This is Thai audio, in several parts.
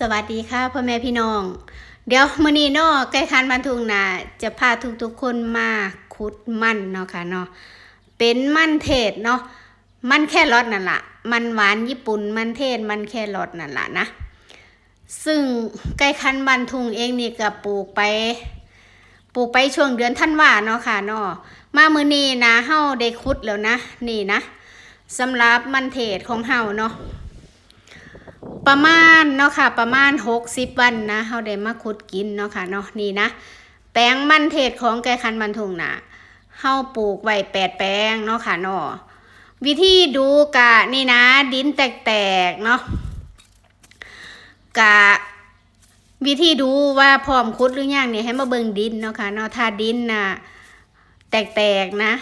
สวัสดีค่ะพ่อแม่พี่น้อง เดี๋ยวมื้อนี้เนาะใกล้คันบันทุงนาจะพาทุกๆคนมาขุดมันเนาะค่ะเนาะเป็นมันเทศเนาะมันแค่รสนั่นละมันหวานญี่ปุ่นมันเทศมันแค่รสนั่นละนะ ซึ่งใกล้คันบันทุงเองนี่ก็ปลูกไป ปลูกไปช่วงเดือนธันวาเนาะค่ะเนาะมามื้อนี้นะเฮาได้ขุดแล้วนะ นี่นะสำหรับมันเทศของเฮาเนาะ ประมาณเนาะค่ะ ประมาณหกสิบวันนะเขาได้มาขุดกินเนาะค่ะเนาะนี่นะ แปลงมันเทศของแกคันบันทุงนะเฮาปลูกไว้แปดแปลงเนาะค่ะเนาะวิธีดูกะนี่นะ ดินแตกๆเนาะกะวิธีดูว่าพร้อมขุดหรือยังเนี่ยให้มาเบิ่งดินเนาะค่ะเนาะถ้าดินน่ะแตกๆนะ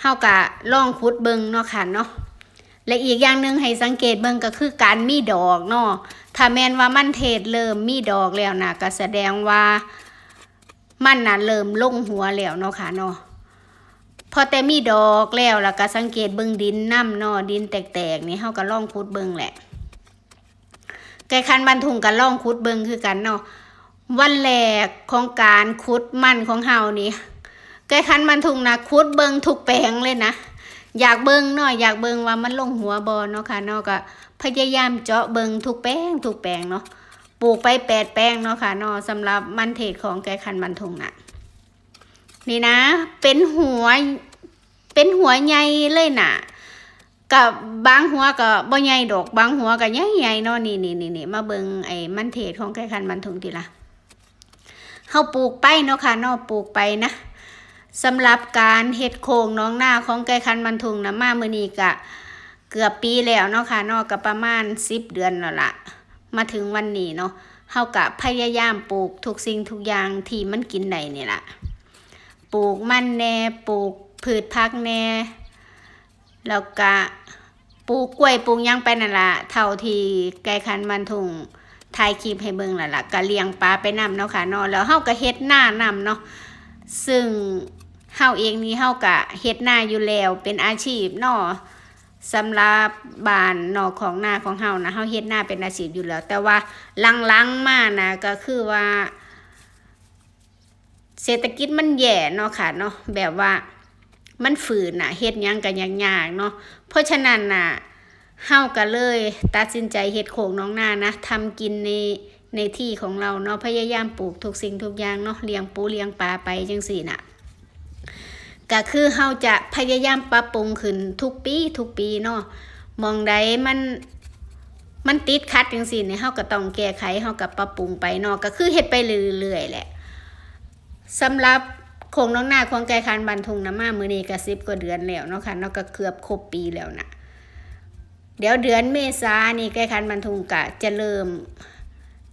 เฮากะลองขุดเบิ่งเนาะค่ะเนาะ และอีกอย่างหนึ่งให้สังเกตเบิ่งก็คือการมีดอกเนาะถ้าแมนว่ามันเทศเริ่มมีดอกแล้วนะก็แสดงว่ามันน่ะเริ่มลงหัวแล้วเนาะค่ะเนาะพอแต่มีดอกแล้วแล้วก็สังเกตเบิ่งดินน้ำเนาะดินแตกๆนี่เฮาก็ลองขุดเบิ่งแหละไก่คันบันทุงก็ลองขุดเบิ่งคือกันเนาะวันแรกของการขุดมันของเฮานี่ไก่คันบันทุงนะขุดเบิ่งทุกแปลงเลยนะ อยากเบิ่งเนาะอยากเบิ่งว่ามันลงหัวบอเนาะค่ะเนาะก็พยายามเจาะเบิ่งทุกแป้งทุกแปลงเนาะปลูกไปแปดแป้งเนาะค่ะเนาะสำหรับมันเทศของแกคันบันทงน่ะนี่นะ เป็นหัวเป็นหัวใหญ่เลยน่ะกับบางหัวก็บ่ใหญ่ดอกบางหัวก็ใหญ่ใหญ่เนาะนี่นี่นี่นี่มาเบิงไอ้มันเทศของแกคันบันทงทีละเฮาปลูกไปเนาะค่ะเนาะปลูกไปนะ สำหรับการเฮ็ดโครงน้องหน้าของไก่คันบันทุงนะมามือนี้ก็เกือบปีแล้วเนาะค่ะนาะก็ประมาณ10เดือนแล้วละมาถึงวันนี้เนาะเฮาก็พยายามปลูกทุกสิ่งทุกอย่างที่มันกินได้นี่ละปลูกมันแน่ปลูกพืชผักแน่แล้วก็ปลูกกล้วยปลูกยังไปนั่นละเท่าที่ไก่คันบันทุงถ่ายคลิปให้เบิ่งล้วล่ะก็เลี้ยงปลาไปนํเนาะค่ะเนาะแล้วเฮาก็เฮ็ดหน้านํเนาะซึ่ง เฮาเองนี่เฮากะเฮ็ดนาอยู่แล้วเป็นอาชีพนาะสำหรับบ้านนอกของนาของเฮานะเฮาเฮ็ดนาเป็นอาชีพอยู่แล้ว แต่ว่าลังๆมานะก็คือว่า เศรษฐกิจมันแย่เนาะค่ะเนาะแบบว่ามันฝืนน่ะเฮ็ดยังก็ยากๆเนาะเพราะฉะนั้นน่ะเฮาก็เลยตัดสินใจเฮ็ดโคกน้องนานะทำกินในในที่ของเราเนาะพยายามปลูกทุกสิ่งทุกอย่างเนาะเลี้ยงปูเลี้ยงปลาไปจังซี่น่ะ ก็คือเฮาจะพยายามปรับปรุงขึ้นทุกปีทุกปีเนาะมองใดมันมันติดขัดจังซี่เนี่ยเฮาก็ต้องแก้ไขเฮาก็ปรับปรุงไปเนาะก็คือเฮ็ดไปเรื่อยๆแหละสำหรับโครงน้องหน้าของไก่คันบันทุงนะมามือนี้ก็10กว่าเดือนแล้วเนาะค่ะเนาะก็เกือบครบปีแล้วนะเดี๋ยวเดือนเมษานี่ไก่คันบันทุงก็จะเริ่ม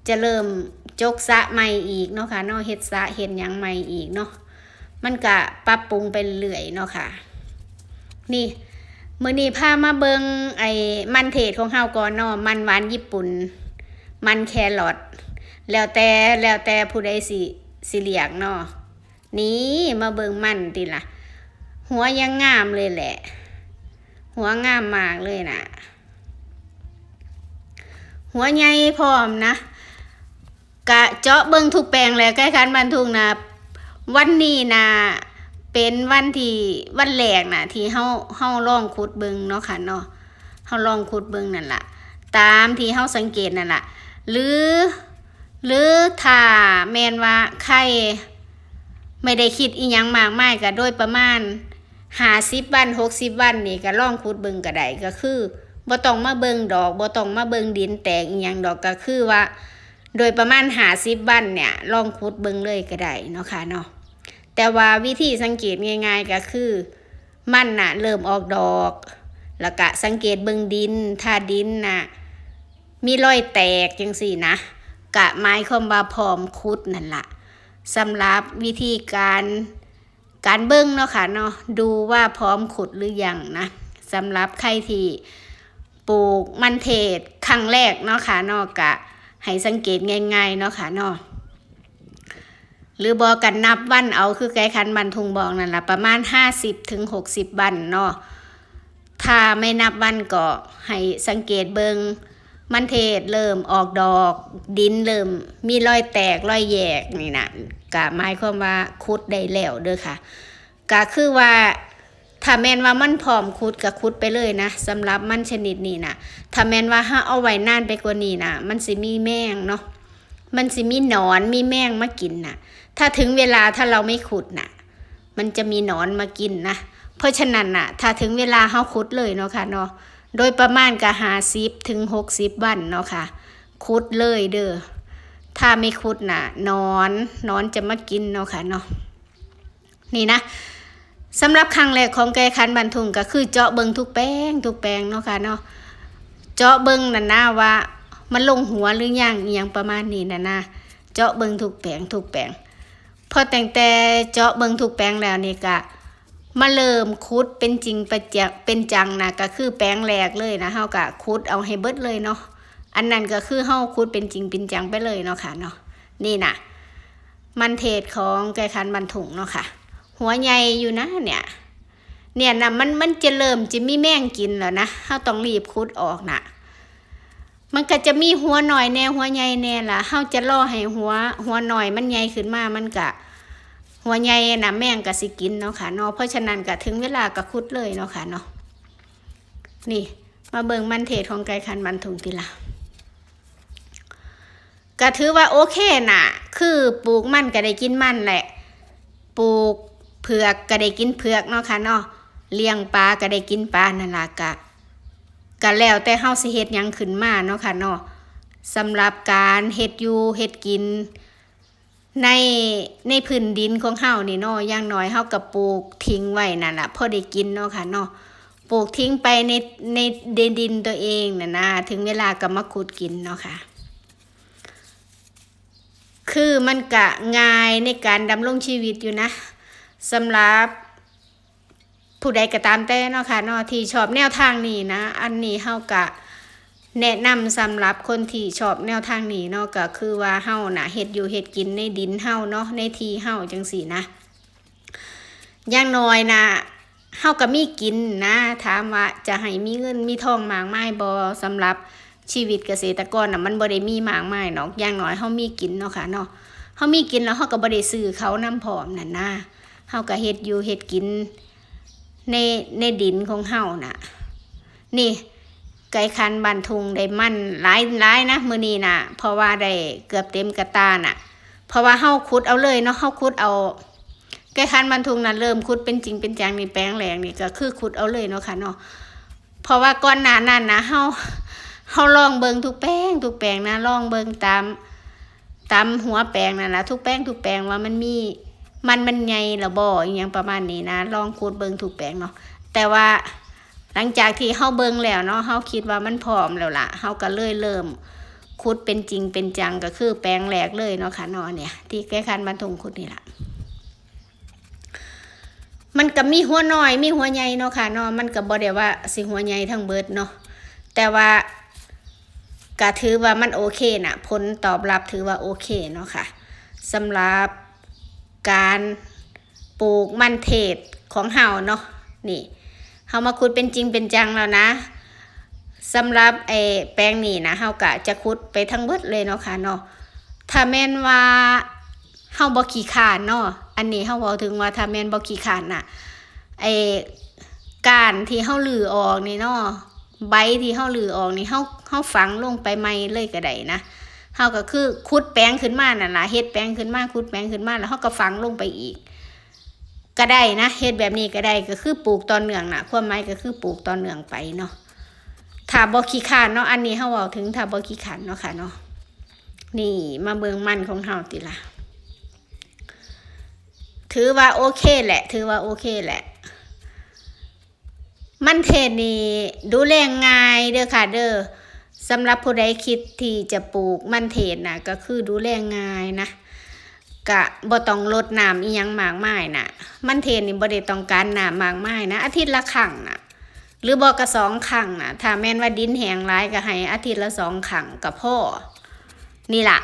จะเริ่มจกสะใหม่อีกเนาะค่ะเนาะเฮ็ดสะเฮ็ดยังใหม่อีกเนาะ มันก็ปรับปรุงไปเรื่อยเนาะค่ะ นี่มือนี้พามาเบิงไอ้มันเทศของเฮาก่อนเนาะมันหวานญี่ปุ่น มันแครอทแล้วแต่แล้วแต่ผู้ใดสิสิเรียกเนาะนี่มาเบิงมันติล่ะ หัวยังงามเลยแหละ หัวงามมากเลยนะหัวใหญ่พร้อมนะกะเจาะเบิงทุกแปลงแหละใกล้คันบันทุงนะ วันนี้นะเป็นวันที่วันแรกนะที่เฮาเฮาลองขุดเบิงเนาะค่ะเนาะเฮาลองขุดเบิงนั่นล่ะตามที่เฮาสังเกตนั่นล่ะหรือ หรือถ้าแมนว่าใครไม่ได้คิดอีหยังมากมายก็โดยประมาณ50วัน60วันนี่ก็ลองขุดเบิงก็ได้ก็คือบ่ต้องมาเบิงดอกบ่ต้องมาเบิงดินแตกอีหยังดอกก็คือว่า โดยประมาณหาสิบวันเนี่ยลองขุดเบิ่งเลยก็ได้เนาะค่ะเนาะแต่ว่าวิธีสังเกตง่าย ๆก็คือ มันน่ะเริ่มออกดอก แล้วก็สังเกตเบิ่งดิน ถ้าดินน่ะมีรอยแตกจังสี่นะกะไม้คมว่าพร้อมขุดนั่นละสำหรับวิธีการการเบิ่งเนาะค่ะเนาะดูว่าพร้อมขุดหรือยังนะสำหรับใครที่ปลูกมันเทศครั้งแรกเนาะค่ะเนาะกะ ให้สังเกตง่ายๆเนาะค่ะเนาะหรือบอกกันนับวันเอาคือไกคันบันทุงบอกนั่นแหละประมาณห้าสิบถึงหกสิบวันเนาะถ้าไม่นับวันก็ให้สังเกตเบิงมันเทศเริ่มออกดอกดินเริ่ม มีรอยแตกรอยแยกนี่นะก็หมายความว่าคุดได้แล้วเด้อค่ะก็คือว่า ถ้าแมนว่ามันพร้อมคุดก็คุดไปเลยนะสำหรับมันชนิดนี้นะถ้าแมนว่าถ้าเอาไว้นานไปกว่านี้นะมันสิมีแมงเนาะมันสิมีหนอนมีแมงมากินนะถ้าถึงเวลาถ้าเราไม่ขุดนะมันจะมีหนอนมากินนะเพราะฉะนั้นนะถ้าถึงเวลาเฮาขุดเลยเนาะค่ะเนาะโดยประมาณก็หาสิบถึงหกสิบวันเนาะค่ะคุดเลยเด้อถ้าไม่คุดน่ะนอนนอนจะมากินเนาะค่ะเนาะนี่นะ สำหรับครั้งแรกของแกคันบันทุงก็คือเจาะเบิงทุกแป้งทุกแป้งเนาะค่ะเนาะเจาะเบิงน่ะนะว่า มันลงหัวหรือยังอหยังประมาณนี้น่ะนะเจาะเบิงทุกแป้งทุกแป้งพอแต่งแต่เจาะเบิงทุกแป้งแล้วนี่ก็มาเริ่มคุดเป็นจริงประจักเป็นจังนะก็คือแป้งแหลกเลยนะเฮากะคุดเอาให้เบิดเลยเนาะอันนั้นก็คือเฮาคุดเป็นจริงเป็นจังไปเลยเนาะค่ะเนาะนี่นะมันเทศของไก่คันบันถุงเนาะค่ะ หัวใหญ่อยู่นะเนี่ย เนี่ยนะมันมันจะเริ่มจะมีแมงกินแล้วนะเฮาต้องรีบคุดออกนะมันก็จะมีหัวหน่อยแน่หัวใหญ่แน่ล่ะเฮาจะล่อให้หัว หัวหน่อยมันใหญ่ขึ้นมามันกะหัวใหญ่นะแม่งก็สิกินเนาะค่ะเนาะเพราะฉะนั้นก็ถึงเวลาก็คุดเลยเนาะค่ะเนาะนี่มาเบิ่งมันเทศของไก่คันมันถุงทีละก็ถือว่าโอเคน่ะ คือปลูกมันก็ได้กินมันแหละ ปลูก เผือกก็ได้กินเผือกเนาะค่ะเนาะเลี้ยงปลาก็ได้กินปลานั่นล่ะกะก็แล้วแต่เฮาสิเฮ็ดหยังขึ้นมาเนาะค่ะเนาะสำหรับการเฮ็ดอยู่เฮ็ดกิน ในในพื้นดินของเฮานี่เนาะอย่างน้อยเฮาก็ปลูกทิ้งไว้นั่นล่ะพอได้กินเนาะค่ะเนาะปลูกทิ้งไปในในดินดินตัวเองน่ะนะถึงเวลาก็มาขุดกินเนาะค่ะ คือมันกะง่ายในการดำรงชีวิตอยู่นะ สำหรับผู้ใดก็ตามแต่เนาะค่ะเนาะที่ชอบแนวทางนี้นะ อันนี้เฮากะแนะนำสำหรับคนที่ชอบแนวทางนี้เนาะก็คือว่าเฮานะเฮ็ดอยู่เฮ็ดกินในดินเฮาเนาะในที่เฮาจังสี่นะอย่างน้อยนะเฮาก็มีกินนะ ถามว่าจะให้มีเงินมีทองมากมายบ่สำหรับชีวิตเกษตรกรน่ะมันบ่ได้มีมากมายเนาะอย่างน้อยเฮามีกินเนาะค่ะเนาะเฮามีกินแล้วเฮาก็บ่ได้ซื้อเขานำพร้อมนั่นนะ เฮาก็เฮ็ดอยู่เฮ็ดกินในในดินของเฮาน่ะ นี่ไก่คันบันทุงได้มั่นหลายหลายนะมือนี้น่ะ เพราะว่าได้เกือบเต็มกระตาน่ะ เพราะว่าเฮาขุดเอาเลยเนาะเฮาขุดเอาไก่คันบันทุงน่ะเริ่มขุดเป็นจริงเป็นจังนี่แปลงแหลงนี่ก็คือขุดเอาเลยเนาะค่ะเนาะเพราะว่าก่อนหน้านั้นนะเฮาเฮาลองเบิงทุกแปลงทุกแปลงนะลองเบิงตามตามหัวแปลงนั่นล่ะทุกแปลงทุกแปลงว่ามันมี มันมันใหญ่รือบ่อหยังประมาณนี้นะ ลองขุดเบิงทุกแปลงเนาะแต่ว่าหลังจากที่เฮาเบิงแล้วเนาะเฮาคิดว่ามันพร้อมแล้วล่ะเฮาก็เลยเริ่มขุดเป็นจริงเป็นจังก็คือแปลงแรกเลยเนาะค่ะนาะเนี่ย ที่แก้คันบรรทุงขุดนี่ล่ะมันก็มีหัวน้อยมีหัวใหญ่เนาะค่ะนาะมันก็บ่ได้ว่าสิหัวใหญ่ทั้งเบิดเนาะแต่ว่าก็ถือว่ามันโอเคน่ะผลตอบรับถือว่าโอเคเนาะค่ะสำหรับ การปลูกมันเทศของเฮาเนาะนี่เฮามาขุดเป็นจริงเป็นจังแล้วนะสำหรับไอ้แปลงนี่นะเฮากะจะขุดไปทั้งเบิดเลยเนาะค่ะเนาะถ้าแม่นว่าเฮาบ่ขี้ขานเนาะอันนี้เฮาเว้าถึงว่าถ้าแม่นบ่ขี้ขานน่ะไอ้กานที่เฮาลือออกนี่เนาะใบที่เฮาลือออกนี่เฮาเฮาฝังลงไปใหม่เลยก็ได้นะ เฮาก็คือขุดแปลงขึ้นมานั่นล่ะเฮ็ดแปลงขึ้นมาขุดแปลงขึ้นมาแล้วเฮาก็ฝังลงไปอีก ก็ได้นะเฮ็ดแบบนี้ก็ได้ก็คือปลูกตอนเนื่องน่ะความหมายก็คือปลูกตอนเนื่องไปเนาะถ้าบ่ขี้ขานเนาะอันนี้เฮาเว้าถึงถ้าบ่ขี้ขานเนาะค่ะเนาะนี่มาเบิ่งมันของเฮาติล่ะถือว่าโอเคแหละ ถือว่าโอเคแหละ มันเทนี่ดูแลง่ายเด้อค่ะเด้อ สำหรับผู้ใดคิดที่จะปลูกมันเทศน่ะก็คือดูแลง่ายนะกะบ่ต้องลดน้ำอียังมากมายน่ะมันเทศนี่บ่ได้ต้องการน้ำมากมายนะอาทิตย์ละครั้งน่ะหรือบ่ก็สองครั้งน่ะถ้าแม่นว่าดินแห้งหลายก็ให้อาทิตย์ละสองครั้งก็พอนี่ล่ะ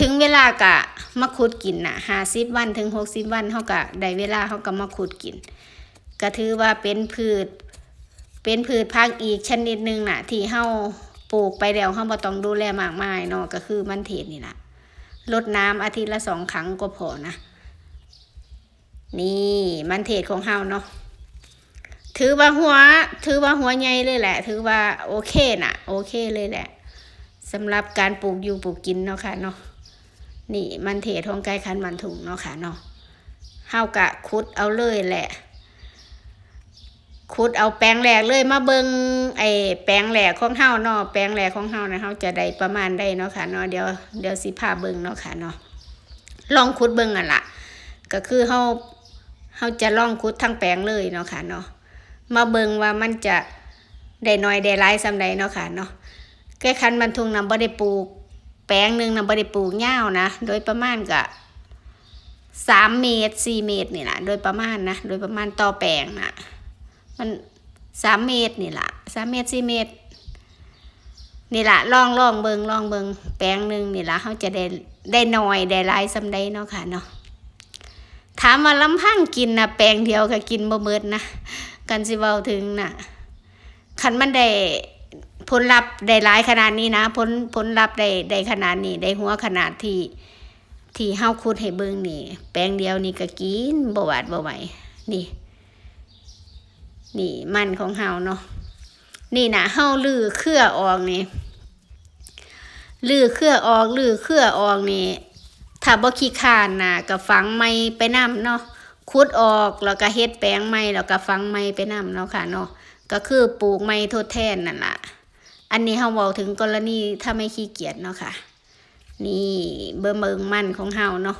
ถึงเวลากะมาขุดกินน่ะ50วันถึง60วันเฮาก็ได้เวลาเฮาก็มาขุดกิน ก็ถือว่าเป็นพืช เป็นพืชพักอีกชนิดหนึ่งน่ะที่เฮา ปลูกไปแล้วเขาบ่ต้องดูแลมากมายเนาะก็คือมันเทศนี่ละลดน้ำอาทิตย์ละสองครั้งก็พอนะ นี่มันเทศของเฮาเนาะถือว่าหัว ถือว่าหัวใหญ่เลยแหละ ถือว่าโอเคน่ะ โอเคเลยแหละสำหรับการปลูกอยู่ปลูกกินเนาะค่ะเนาะนี่มันเทศของไก่คันมันถุงเนาะค่ะเนาะเฮากะคุดเอาเลยแหละ ขุดเอาแปลงแหลกเลยมาเบิงไอ้แปลงแหลกของเฮาเนาะแปลงแหลกของเฮานะเฮาจะได้ประมาณได้เนาะค่ะเนาะเดี๋ยวเดี๋ยวสิพาเบิงเนาะค่ะเนาะลองขุดเบิงอะล่ะ ก็คือเฮาเฮาจะลองขุดทั้งแปลงเลยเนาะค่ะเนาะมาเบิงว่ามันจะได้น้อยได้หลายซำใดเนาะค่ะเนาะแก้คันบรรทุงนำบ่ได้ปลูก แปลงหนึ่งนำบ่ได้ปลูกยาวนะ โดยประมาณก็สามเมตรสี่เมตรนี่แหละโดยประมาณนะ โดยประมาณต่อแปลงนะ มันสามเมตรนี่ละสามเมตรสี่เมตร นี่ละลองลองเบิงลองเบิงแปลงหนึ่งนี่ละเขาจะได้ได้หน่อยได้หลายสำได้เนาะค่ะเนาะถามว่าลำพังกินนะแปลงเดียวก็กินบ่เมิดนะกันสิเว้าถึงนะคันมันได้ผลลัพธ์ได้หลายขนาดนี้นะผลผลลัพธ์ได้ได้ขนาดนี้ได้หัวขนาดที่ที่เฮาคุดให้เบิ่งนี่ แปลงเดียวนี่ก็กินบ่หวาดบ่ไหวนี่ นี่มันของเฮาเนาะนี่นะเฮาลือเครือออกนี่ลือเครือออกลือเครือออกนี่ถ้าบ่ขี้คานน่ะก็ฝังไม้ไปนํเนาะขุดออกแล้วก็เฮ็ดแปลงใหม่แล้วก็ฝังไม้ไปนํเนาะค่ะเนาะก็คือปลูกไม้ทดแทนนั่นล่ะอันนี้เฮาเว้าถึงกรณีถ้าไม่ขี้เกียจเนาะค่ะ นี่เบิ่งเบิงมันของเฮาเนาะ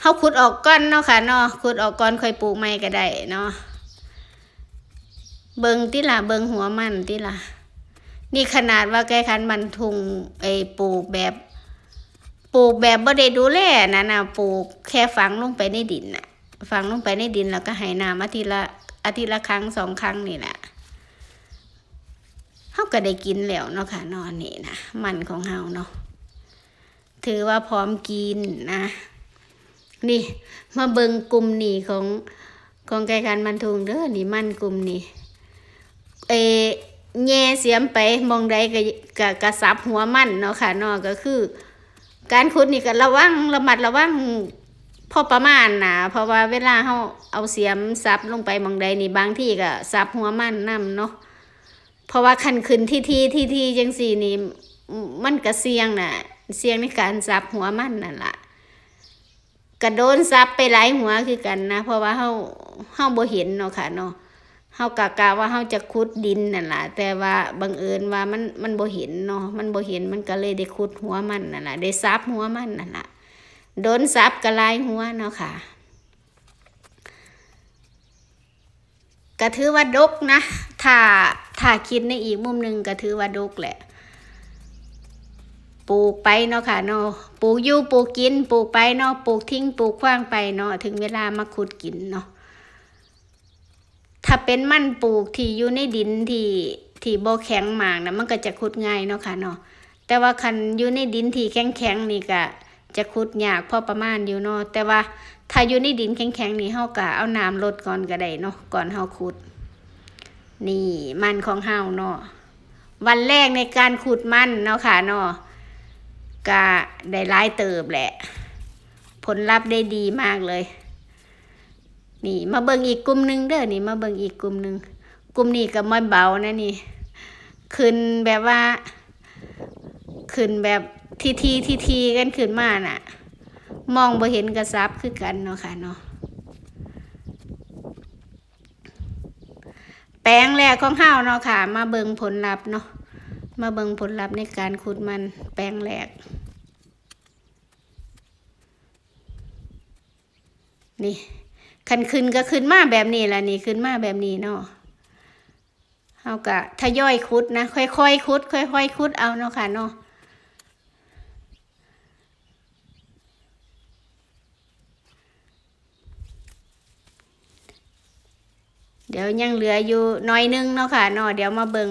เฮาขุดออกก่อนเนาะค่ะเนาะขุดออกก่อนค่อยปลูกใหม่ก็ได้เนาะ เบิงติล่ะเบิงหัวมันติล่ะ นี่ขนาดว่าแกคันบรรทุงไอ้ปลูกแบบปลูกแบบบ่ได้ดูแลนะนะปลูกแค่ฝังลงไปในดินน่ะ ฝังลงไปในดินแล้วก็ให้น้ำอาทิตย์ละอาทิตย์ละครั้งสองครั้งนี่แหละเฮาก็ได้กินแล้วเนาะค่ะนอนนี่นะมันของเฮาเนาะถือว่าพร้อมกินนะ นี่ มาเบิงกลุ่มนี่ของของแกคันบรรทุงเด้อนี่มันกลุ่มนี่ เอแง่เสียมไปมองใดก็ก็กระสับหัวมันเนาะค่ะเนาะก็คือ การขุดนี่ก็ระวังระมัดระวังพอประมาณนะเพราะว่าเวลาเฮาเอาเสียมซับลงไปมองใดนี่บางที่ก็ซับหัวมันนํเนาะเพราะว่าคันขึ้นที่ที่ที่ที่จังสี่นี่มันก็เสี่ยงน่ะ เสี่ยงในการซับหัวมันนั่นละกระโดนซับไปหลายหัวคือกันนะ เพราะว่าเฮาเฮาบ่เห็นเนาะค่ะเนาะ เฮากะกะว่าเฮาจะขุดดินนั่นล่ะแต่ว่าบังเอิญว่ามันมันบ่เห็นเนาะมันบ่เห็นมันก็เลยได้ขุดหัวมันนั่นล่ะได้ซับหัวมันนั่นล่ะโดนซับก็ลายหัวเนาะค่ะก็ถือว่าดกนะถ้าถ้าคิดในอีกมุมหนึงก็ถือว่าดกแหละปลูกไปเนาะค่ะเนาะปลูกอยู่ปลูกกินปลูกไปเนาะปลูกทิ้งปลูกขว้างไปเนาะถึงเวลามาขุดกินเนาะ ถ้าเป็นมันปลูกที่อยู่ในดินที่ที่บ่แข็งมากนะมันก็จะขุดง่ายเนาะค่ะเนาะแต่ว่าคันอยู่ในดินที่แข็งแข็งนี่ก็จะขุดยากพอประมาณอยู่เนาะแต่ว่าถ้าอยู่ในดินแข็งแข็งนี่เฮาก็เอาน้ำลดก่อนก็ได้เนาะก่อนเฮาขุด นี่มันของเฮาเนาะวันแรกในการขุดมันเนาะค่ะเนาะก็ได้หลายเติบแหละ ผลลัพธ์ได้ดีมากเลย นี่ มาเบิ่งอีกกลุ่มหนึ่งเด้อนี่ มาเบิ่งอีกกลุ่มหนึ่งกลุ่มนี้ก็ไม่เบานะนี่ ขึ้นแบบว่า ขึ้นแบบทีทีทีทีกันขึ้นมาน่ะ มองบ่เห็นกระซับคือกันเนาะค่ะเนาะแปลงแรกของเฮาเนาะค่ะ มาเบิ่งผลลัพธ์เนาะมาเบิ่งผลลัพธ์ในการขุดมันแปลงแรก นี่ คันขึ้นก็ขึ้นมาแบบนี้ละนี่ขึ้นมาแบบนี้เนาะเฮากะทยอยคุดนะ ค่อยๆคุด ค่อยๆคุดเอาเนาะค่ะเนาะเดี๋ยวยังเหลืออยู่น้อยนึงเนาะค่ะเนาะเดี๋ยวมาเบิง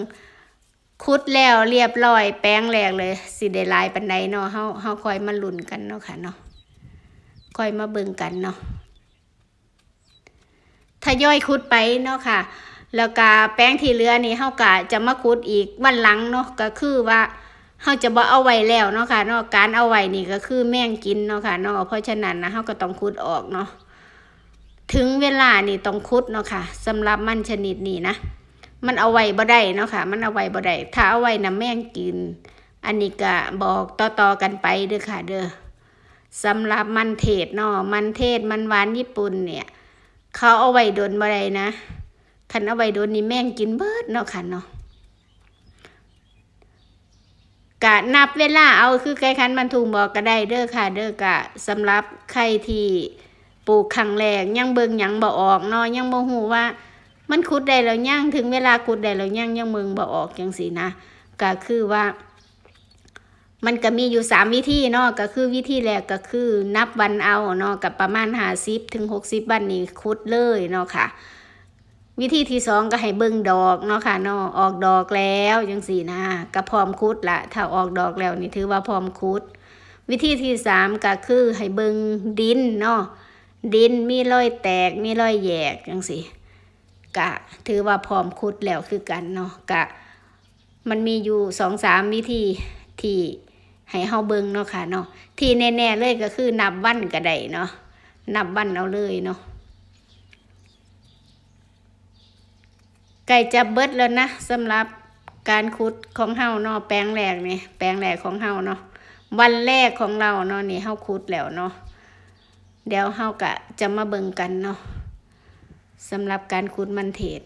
คุดแล้วเรียบร้อยแป้งแหลกเลยสิได้ลายปันใดเนาะเฮาเฮาคอยมาลุ้นกันเนาะค่ะเนาะคอยมาเบิงกันเนาะ ทยอยคุดไปเนาะค่ะ แล้วก็แป้งที่เหลือนี่เฮาก็จะมาขุดอีกวันหลังเนาะก็คือว่าเฮาจะบ่เอาไว้แล้วเนาะค่ะเนาะการเอาไว้นี่ก็คือแม่งกินเนาะค่ะเนาะเพราะฉะนั้นนะเฮาก็ต้องขุดออกเนาะถึงเวลานี่ต้องขุดเนาะค่ะสำหรับมันชนิดนี้นะมันเอาไว้บ่ได้เนาะค่ะ มันเอาไว้บ่ได้ถ้าเอาไว้นะแม่งกิน อันนี้ก็บอกต่อๆกันไปเด้อค่ะ เด้อสำหรับมันเทศเนาะมันเทศมันหวานญี่ปุ่นเนี่ย เขาเอาไว้โดนบ่ได้นะคันเอาไว้โดนนี่แม่งกินเบิดเนาะค่ะเนาะกะนับเวลาเอาคือไก่คันมันทุงบอกก็ได้เด้อค่ะ เด้อกะสำหรับใครที่ปลูกครั้งแรกยังเบิงยังบ่ออกเนาะยังบ่ฮู้ว่า มันขุดได้แล้วยังถึงเวลาขุดได้แล้วยังยังเมืองบ่ออกจังซี่นะก็คือว่า มันก็มีอยู่สามวิธีเนาะก็คือวิธีแรกก็คือนับวันเอาเนาะกับประมาณห้าสิบถึงหกสิบวันนี้ขุดเลยเนาะค่ะ วิธีที่สองก็ให้เบิ่งดอกเนาะค่ะเนาะออกดอกแล้วจังสี่นะก็พร้อมขุดละถ้าออกดอกแล้วนี่ถือว่าพร้อมขุด วิธีที่สามก็คือให้เบิ่งดินเนาะดินมีรอยแตกมีรอยแยกจังสี่กะ ถือว่าพร้อมขุดแล้วคือกันเนาะกะ มันมีอยู่สองสามวิธีที่ ให้เฮาเบิ่งเนาะค่ะเนาะที่แน่ๆเลยก็คือนับวันก็ได้เนาะนับวันเอาเลยเนาะไก่จะเบิดแล้วนะสำหรับการขุดของเฮาเนาะแปลงแรกนี่แปลงแรกของเฮาเนาะวันแรกของเราเนาะนี่เฮาขุดแล้วเนาะเดี๋ยวเฮาก็จะมาเบิ่งกันเนาะสำหรับการขุดมันเทศ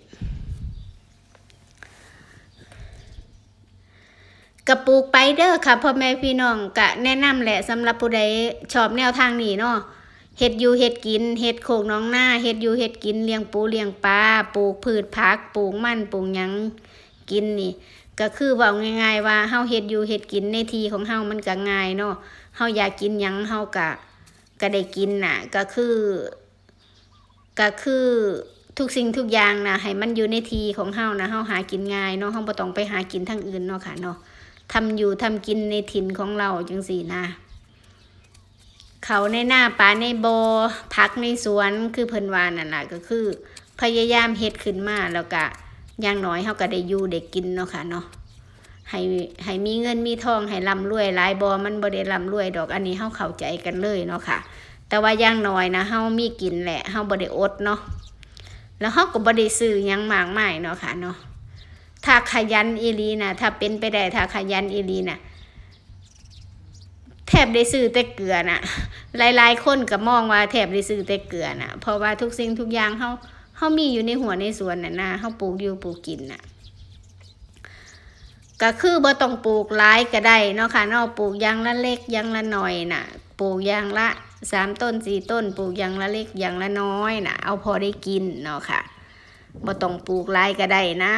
กระปูกไปเด้อค่ะพ่อแม่พี่น้องกะแนะนำแหละสำหรับผู้ใดชอบแนวทางนี้เนาะเฮ็ดอยู่เฮ็ดกินเฮ็ดโคกน้องหน้าเฮ็ดอยู่เฮ็ดกินเลี้ยงปูเลี้ยงปลาปลูกพืชผักปลูกมันปลูกหยังกินนี่ ก็คือเว่าง่ายๆว่าเฮาเฮ็ดอยู่เฮ็ดกินในทีของเฮามันก็ง่ายเนาะเฮาอยากกินหยังเฮาก็ก็ได้กินน่ะ ก็คือ ก็คือทุกสิ่งทุกอย่างนะให้มันอยู่ในทีของเฮานะเฮาหากินง่ายเนาะเฮาบ่ต้องไปหากินทางอื่นเนาะค่ะเนาะ ทำอยู่ทำกินในถิ่นของเราจังสี่นะเขาในหน้าป่าในโบพักในสวนคือเพิ่นวานั่นน่ะก็คือ พยายามเฮ็ดขึ้นมาแล้วก็อย่างน้อยเฮาก็ได้อยู่ได้กินเนาะค่ะเนาะให้ให้มีเงินมีทองให้ร่ำรวยหลายบ่มันบ่ได้ร่ำรวยดอกอันนี้เฮาเข้าใจกันเลยเนาะค่ะ แต่ว่าอย่างน้อยนะเฮามีกินแหละเฮาบ่ได้อดเนาะแล้วเฮาก็บ่ได้ซื้อยังมากมายเนาะค่ะเนาะ ถ้าขยันอีลีนะถ้าเป็นไปได้ถ้าขยันอีลีนะแทบได้ซื้อแต่เกลือน่ะหลายๆ คนก็มองว่าแทบได้ซื้อแต่เกลือน่ะเพราะว่าทุกสิ่งทุกอย่างเฮาเฮามีอยู่ในหัวในสวนน่ะนะเฮาปลูกอยู่ปลูกกินน่ะก็คือบ่ต้องปลูกหลายก็ได้เนาะค่ะเนาะปลูกอย่างละเล็กอย่างละน้อยน่ะ ปลูกอย่างละสามต้นสี่ต้น ปลูกอย่างละเล็กอย่างละน้อยน่ะ เอาพอได้กินเนาะค่ะบ่ต้องปลูกหลายก็ได้นะ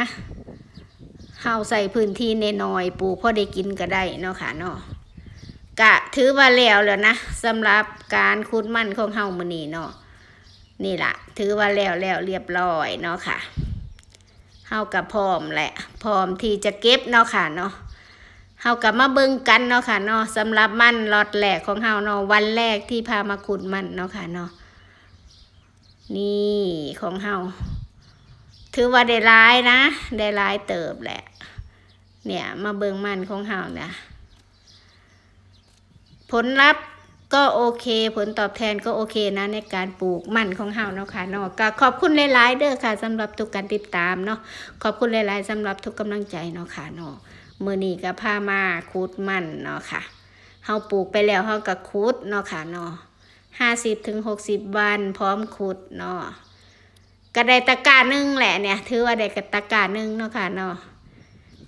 เฮาใส่พื้นที่น้อยปลูกพอได้กินก็ได้เนาะค่ะเนาะกะถือว่าแล้วแล้วนะสำหรับการขุดมันของเฮามือนี้เนาะนี่ล่ะ ถือว่าแล้วแล้วเรียบร้อยเนาะค่ะเฮากับพร้อมแหละพร้อมที่จะเก็บเนาะค่ะเนาะเฮากับมาเบิ่งกันเนาะค่ะเนาะสำหรับมันลอตแรกของเฮาเนาะวันแรกที่พามาขุดมันเนาะค่ะเนาะนี่ของเฮา ถือว่าได้ร้ายนะ ได้ร้ายเติบแหละ เนี่ยมาเบิงมันของเฮาเนี่ยผลลัพธ์ก็โอเค ผลตอบแทนก็โอเคนะในการปลูกมันของเฮาเนาะค่ะเนาะก็ขอบคุณหลายๆเด้อค่ะสำหรับทุกการติดตามเนาะขอบคุณหลายๆสำหรับทุกกำลังใจเนาะค่ะเนาะมือนี้ก็พามาคูดมันเนาะค่ะเฮาปลูกไปแล้วเฮาก็คูดเนาะค่ะเนาะ50ถึง60วันพร้อมขุดเนาะ ก็ได้ตะกร้าหนึ่งแหละเนี่ย ถือว่าได้กตะกาหนึ่งเนาะค่ะเนาะ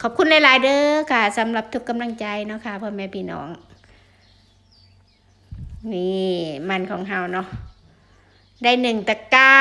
ขอบคุณหลาย ๆ เด้อค่ะสำหรับทุกกำลังใจเนาะค่ะพ่อแม่พี่น้อง นี่มันของเฮาเนาะได้หนึ่งตะกร้า